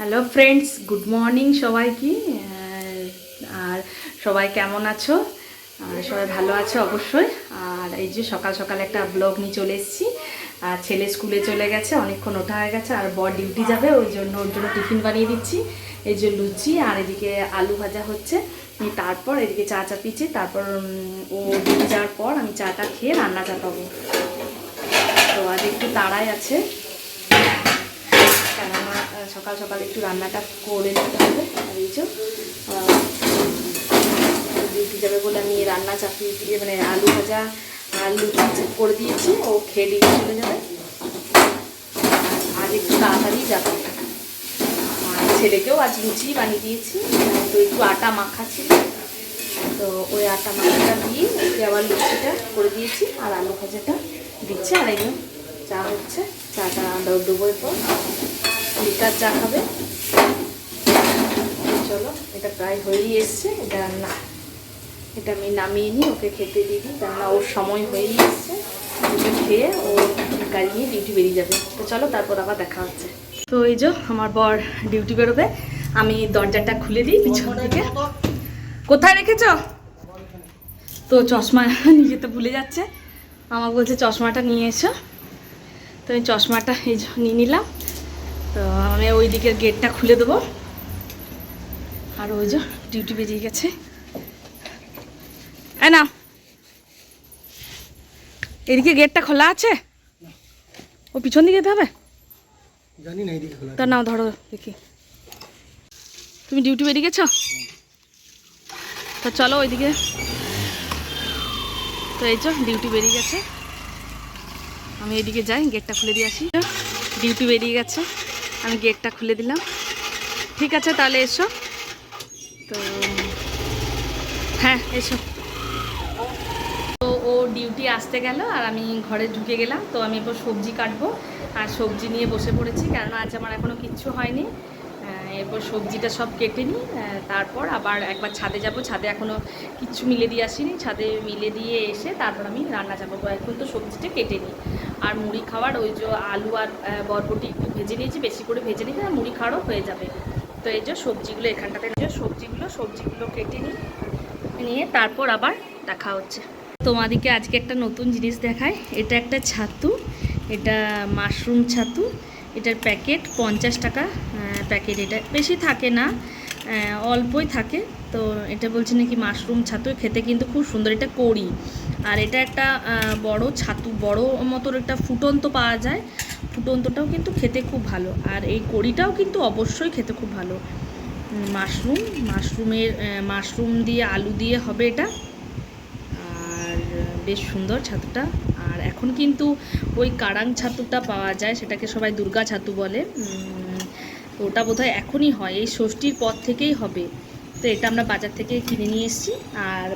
Hello friends good morning সবাইকে। আর সবাই কেমন আছো? সবাই ভালো আছো অবশ্যই। আর এই যে সকাল সকাল একটা ব্লগ নিয়ে চলে এসেছি। আর ছেলে স্কুলে চলে গেছে, অনেকক্ষণ ওঠা হয়ে গেছে, আর বর ডিউটি যাবে, ওই জন্য ওর জন্য টিফিন বানিয়ে দিচ্ছি। এই যে লুচি আর এদিকে আলু ভাজা হচ্ছে। তারপর এদিকে চা চাপিয়েছি। তারপর ও ডিউটি যাওয়ার পর আমি চাটা খেয়ে রান্না চাপাবো। তো আজ একটু তাড়াই আছে। সকাল সকাল একটু রান্নাটা করে নিতে হবে। আর এই যে যাবে বলে আমি রান্না চাপিয়ে দিয়ে মানে আলু ভাজা আর লুচি করে দিয়েছি, ও খেয়ে ডিউটি চলে যাবে। আজ একটু তাড়াতাড়ি যাবে। আর ছেলেকেও আজ লুচি বানিয়ে দিয়েছি, তো একটু আটা মাখা ছিল। তো ওই আটা মাখাটা দিয়ে ওকে আবার লুচিটা করে দিয়েছি, আর আলু ভাজাটা দিচ্ছে। আর যে, চা হচ্ছে চাটা দেবো এরপর। লিটার চা খাবে। চলো, এটা প্রায় হয়েই এসছে। এটা না এটা আমি নামিয়ে নিই, ওকে খেতে দিয়ে দিই। কেননা ওর সময় হয়েই এসছে। ওকে খেয়ে ও গাড়ি নিয়ে ডিউটি বেরিয়ে যাবে। তো চলো, তারপর আবার দেখা হচ্ছে। তো এই যে, আমার বর ডিউটি বেরোবে। আমি দরজাটা খুলে দিই পিছন থেকে। কোথায় রেখেছ? তো চশমা নিয়ে যেতে ভুলে যাচ্ছে। আমার বলছে, চশমাটা নিয়ে এসো। তো এই চশমাটা এই নিয়ে নিলাম। তো আমি ওই দিকের গেটটা খুলে দেবো। আর ওই যে ডিউটি বেরিয়ে গেছে। এই না এদিকে গেটটা খোলা আছে? ও পিছন দিকে যেতে হবে? জানি না এদিকে খোলা তা নাও ধরো দেখি। তুমি ডিউটি বেরিয়ে গেছো? তো চলো ওইদিকে। তো এই তো ডিউটি বেরিয়ে গেছে। আমি এদিকে যাই গেটটা খুলে দিয়ে আসি। ডিউটি বেরিয়ে গেছে। আমি গেটটা খুলে দিলাম। ঠিক আছে, তাহলে এসো। তো হ্যাঁ এসো। তো ও ডিউটি আসতে গেল আর আমি ঘরে ঢুকে গেলাম। তো আমি এরপর সবজি কাটবো আর সবজি নিয়ে বসে পড়েছি, কেননা আজ আমার এখনও কিচ্ছু হয়নি। এরপর সবজিটা সব কেটে নিই তারপর আবার একবার ছাদে যাব। ছাদে এখনও কিচ্ছু মিলে দিয়ে আসিনি। ছাদে মিলে দিয়ে এসে তারপর আমি রান্না যাব। এখন তো সবজিটা কেটে নিই। আর মুড়ি খাওয়ার ওই যে আলু আর বরবটি একটু ভেজে নিয়েছি, বেশি করে ভেজে নিয়েছি আর মুড়ি খাওয়ারও হয়ে যাবে। তো এই যে সবজিগুলো এখানটাতে এই যে সবজিগুলো সবজিগুলো কেটে নিই, নিয়ে তারপর আবার দেখা হচ্ছে। তোমাদেরকে আজকে একটা নতুন জিনিস দেখায় এটা একটা ছাতু, এটা মাশরুম ছাতু, এটার প্যাকেট পঞ্চাশ টাকা প্যাকেট। এটা বেশি থাকে না অল্পই থাকে। তো এটা বলছে নাকি মাশরুম ছাতু, খেতে কিন্তু খুব সুন্দর, এটা করি আর এটা একটা বড় ছাতু, বড় মতোর একটা ফুটন্ত পাওয়া যায়। ফুটন্তটাও কিন্তু খেতে খুব ভালো। আর এই কড়িটাও কিন্তু অবশ্যই খেতে খুব ভালো। মাশরুম, মাশরুমের মাশরুম দিয়ে আলু দিয়ে হবে এটা। আর বেশ সুন্দর ছাতুটা। আর এখন কিন্তু ওই কারাং ছাতুটা পাওয়া যায়, সেটাকে সবাই দুর্গা ছাতু বলে। তো ওটা বোধহয় এখনই হয়, এই ষষ্ঠীর পর থেকেই হবে। তো এটা আমরা বাজার থেকে কিনে নিয়ে এসেছি। আর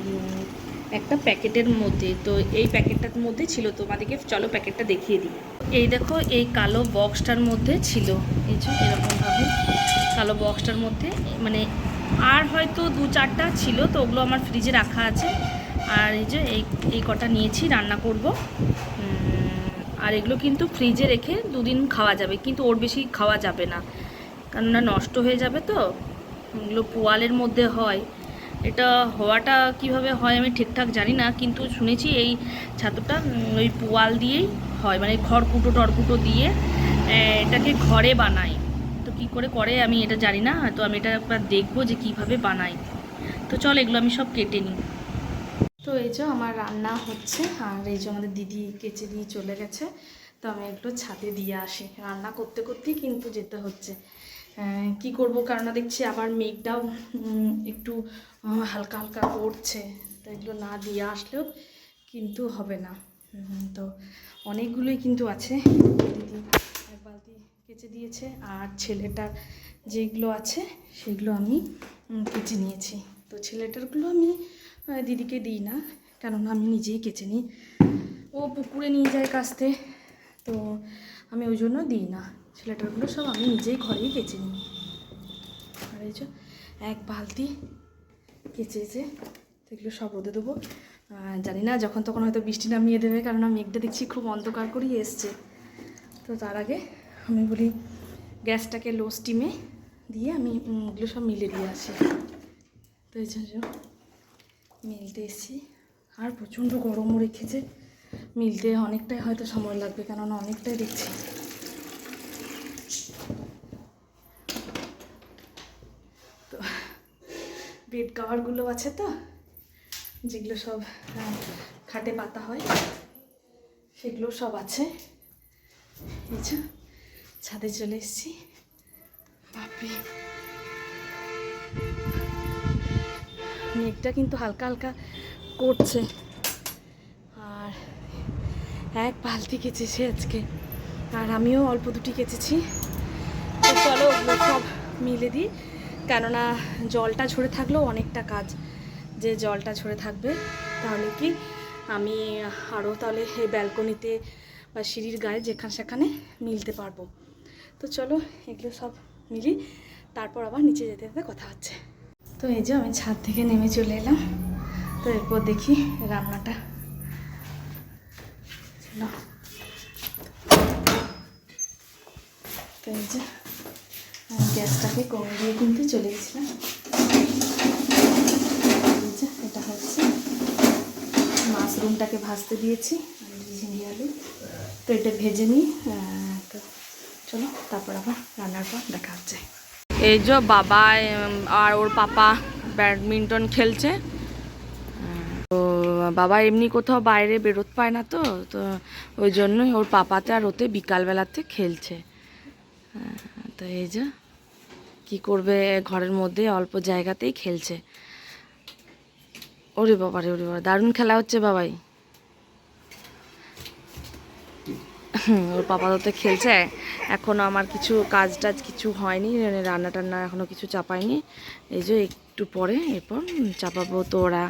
একটা প্যাকেটের মধ্যে, তো এই প্যাকেটটার মধ্যে ছিল তোমাদেরকে, চলো প্যাকেটটা দেখিয়ে দিই। এই দেখো, এই কালো বক্সটার মধ্যে ছিল, এই যে এরকমভাবে কালো বক্সটার মধ্যে মানে আর হয়তো দু চারটা ছিল, তো ওগুলো আমার ফ্রিজে রাখা আছে। আর এই যে এই এই কটা নিয়েছি, রান্না করব। আর এগুলো কিন্তু ফ্রিজে রেখে দুদিন খাওয়া যাবে, কিন্তু ওর বেশি খাওয়া যাবে না। কেননা নষ্ট হয়ে যাবে তো। এগুলো পোয়ালের মধ্যে হয়। এটা হওয়াটা কীভাবে হয় আমি ঠিকঠাক জানি না, কিন্তু শুনেছি এই ছাতুটা ওই পোয়াল দিয়েই হয় মানে খড়কুটো টরকুটো দিয়ে এটাকে ঘরে বানায়। তো কি করে করে আমি এটা জানি না, তো আমি এটা একবার দেখব যে কীভাবে বানাই তো চল এগুলো আমি সব কেটে নিই। তো এই যে আমার রান্না হচ্ছে, আর এই যে আমাদের দিদি কেচে দিয়ে চলে গেছে, তো আমি একটু ছাদে দিয়ে আসি। রান্না করতে করতেই কিন্তু যেতে হচ্ছে। কি করব? কারণ দেখছি আবার মেঘটাও একটু হালকা হালকা করছে। তো এগুলো না দিয়ে আসলেও কিন্তু হবে না। তো অনেকগুলোই কিন্তু আছে। দিদি এক বালতি কেচে দিয়েছে। আর ছেলেটার যেগুলো আছে, সেগুলো আমি কেচে নিয়েছি। তো ছেলেটারগুলো আমি দিদিকে দিই না। কেননা আমি নিজেই কেচে নিই। ও পুকুরে নিয়ে যায় কাস্তে। তো আমি ওই জন্য দিই না। ছেলেটারগুলো সব আমি নিজেই ঘরেই কেচে নিই। আর এই এক বালতি কেচেছে এগুলো সব রোদে দেবো। জানি না, যখন তখন হয়তো বৃষ্টি নামিয়ে দেবে কেননা মেঘটা দেখছি খুব অন্ধকার করেই এসছে। তো তার আগে আমি বলি গ্যাসটাকে লো স্টিমে দিয়ে আমি এগুলো সব মিলে দিয়ে আসি। তো এই জন্য মিলতে এসেছি। আর প্রচণ্ড গরমও রেখেছে। মিলতে অনেকটাই হয়তো সময় লাগবে, কেননা অনেকটাই দেখছি। তো বেড কাভারগুলো আছে তো, যেগুলো সব খাটে পাতা হয়, সেগুলো সব আছে। ছাদে চলে এসেছি। বাপরে! মেঘটা কিন্তু হালকা হালকা করছে। এক বালতি কেচেছে আজকে। আর আমিও অল্প দুটি কেচেছি। তো চলো ওগুলো সব মিলে দিই। কেননা জলটা ঝরে থাকলেও অনেকটা কাজ। যে জলটা ঝরে থাকবে, তাহলে কি? আমি আরও তাহলে এই ব্যালকনিতে বা সিঁড়ির গায়ে যেখানে সেখানে মিলতে পারব। তো চলো এগুলো সব মিলি, তারপর আবার নিচে যেতে যেতে কথা হচ্ছে। তো এই যে আমি ছাদ থেকে নেমে চলে এলাম। তো এরপর দেখি রান্নাটা চলো তো এই যে গ্যাসটাকে কম দিয়ে কিন্তু চলে গেছিলাম। এটা হচ্ছে মাশরুমটাকে ভাজতে দিয়েছি ঝিঙে আলু। তো এটা ভেজে নিই তো চলো, তারপর আবার রান্নার পর দেখা হচ্ছে। এই যে বাবা আর ওর পাপা ব্যাডমিন্টন খেলছে। বাবা এমনি কোথাও বাইরে বেরোত পায় না তো তো ওই জন্যই ওর পাপাতে আর ওতে বিকালবেলাতে খেলছে। তো এই যে কি করবে, ঘরের মধ্যে অল্প জায়গাতেই খেলছে। ওরে বাবা রে, ওরে বাবা, দারুণ খেলা হচ্ছে বাবাই। ওর পাপা তো খেলছে। এখনও আমার কিছু কাজ টাজ কিছু হয়নি রান্না টান্না এখনও কিছু চাপায়নি এই যে একটু পরে এরপর চাপাবো তো ওরা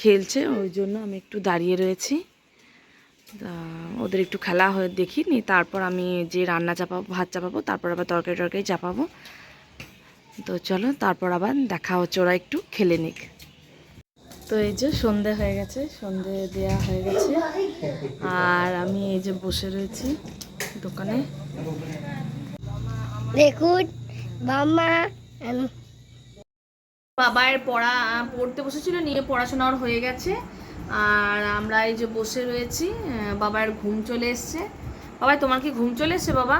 খেলছে, ওই জন্য আমি একটু দাঁড়িয়ে রয়েছি। ওদের একটু খেলা হয়ে, দেখিনি। তারপর আমি যে রান্না চাপাবো, ভাত চাপাবো, তারপর আবার তরকারি টরকারি চাপাবো। তো চলো, তারপর আবার দেখা হচ্ছে ওরা একটু খেলে নিক। তো এই যে সন্ধে হয়ে গেছে, সন্ধে দেওয়া হয়ে গেছে। আর আমি এই যে বসে রয়েছি দোকানে। দেখুন, মামা বাবার পড়া পড়তে বসেছিল নিয়ে পড়াশোনা ওর হয়ে গেছে। আর আমরা এই যে বসে রয়েছি বাবার ঘুম চলে এসছে। বাবা তোমার কি ঘুম চলে এসছে বাবা?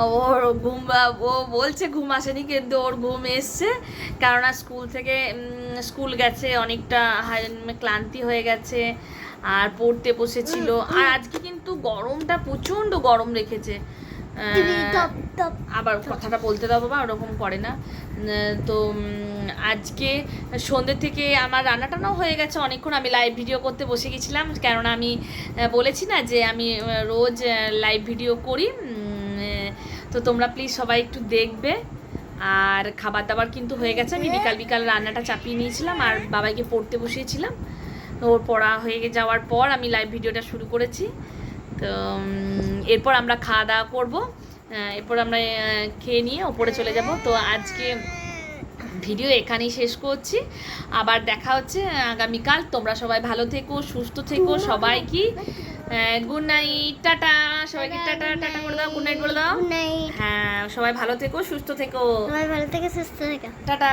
ওর ঘুম ও বলছে ঘুম আসেনি কিন্তু ওর ঘুম এসছে। কেননা স্কুল থেকে স্কুল গেছে অনেকটা হাই- ক্লান্তি হয়ে গেছে আর পড়তে বসেছিল। আর আজকে কিন্তু গরমটা প্রচণ্ড গরম রেখেছে। আবার কথাটা বলতে দাও বাবা ওরকম করে না। তো আজকে সন্ধ্যে থেকে আমার রান্না টান্নাও হয়ে গেছে অনেকক্ষণ। আমি লাইভ ভিডিও করতে বসে গেছিলাম কেননা আমি বলেছি না যে আমি রোজ লাইভ ভিডিও করি। তো তোমরা প্লিজ সবাই একটু দেখবে। আর খাবার দাবার কিন্তু হয়ে গেছে। আমি বিকাল বিকাল রান্নাটা চাপিয়ে নিয়েছিলাম আর বাবাইকে পড়তে বসিয়েছিলাম। ওর পড়া হয়ে যাওয়ার পর আমি লাইভ ভিডিওটা শুরু করেছি। তো এরপর আমরা খাওয়া দাওয়া করব। এরপর আমরা খেয়ে নিয়ে ওপরে চলে যাব। তো আজকে ভিডিও এখানেই শেষ করছি। আবার দেখা হচ্ছে আগামীকাল। তোমরা সবাই ভালো থেকো সুস্থ থেকো সবাই কি গুড নাইট টাটা সবাইকে টাটা টাটা করে দাও গুড নাইট বলে দাও। হ্যাঁ সবাই ভালো থেকো সুস্থ থেকো। সবাই ভালো থেকে সুস্থ থেকে। টাটা।